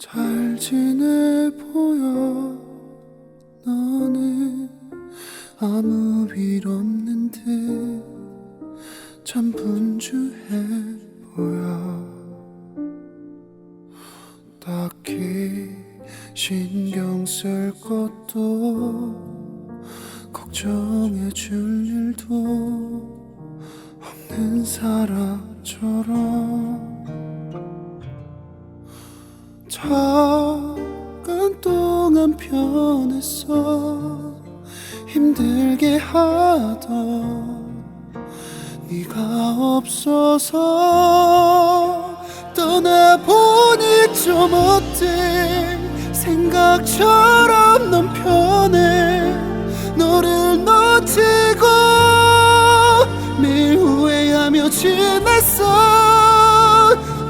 잘 지내 보여. 너는 아무 일 없는 듯참 분주해 보여. 딱히 신경 쓸 것도 걱정해 줄 일도 없는 사람처럼 잠깐 동안 편했어. 힘들게 하던 네가 없어서 떠나보니 좀 어때? 생각처럼 넌 편해. 너를 놓치고 매일 후회하며 지냈어.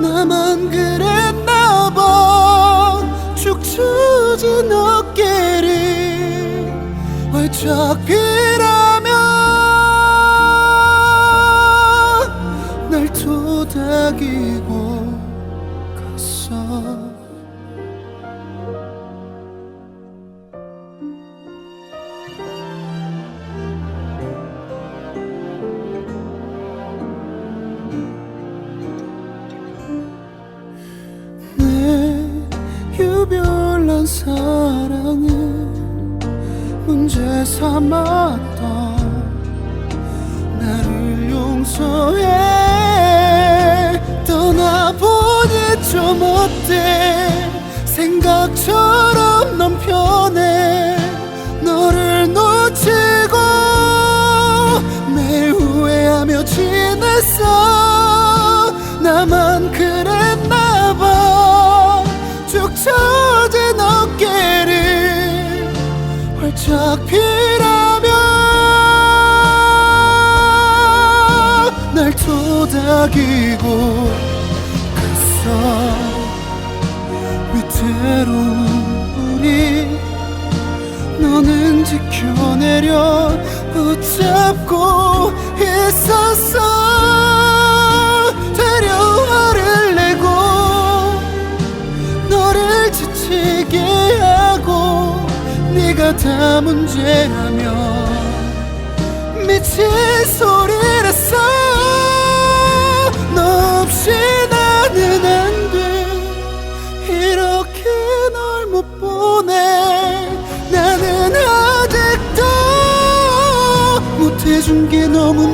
나만 그랬 어깨를 활짝 피라며 날 토닥이고 갔어. 내 유별 난 사랑을 문제 삼았던 나를 용서해. 떠나보니 좀 어때? 생각처럼 넌 편해. 너를 놓치고 매일 후회하며 지냈어. 나만 그랬나 봐쭉 처진 어깨를 활짝 피라며 날 토닥이고 갔어 위태로운 우리 너는 지켜내려 붙잡고 있었어 되려 화를 내고 너를 지치게 네가 다 문제라며 미친 소리라서 너 없이 나는 안 돼. 이렇게 널 못 보내. 나는 아직도 못해준 게 너무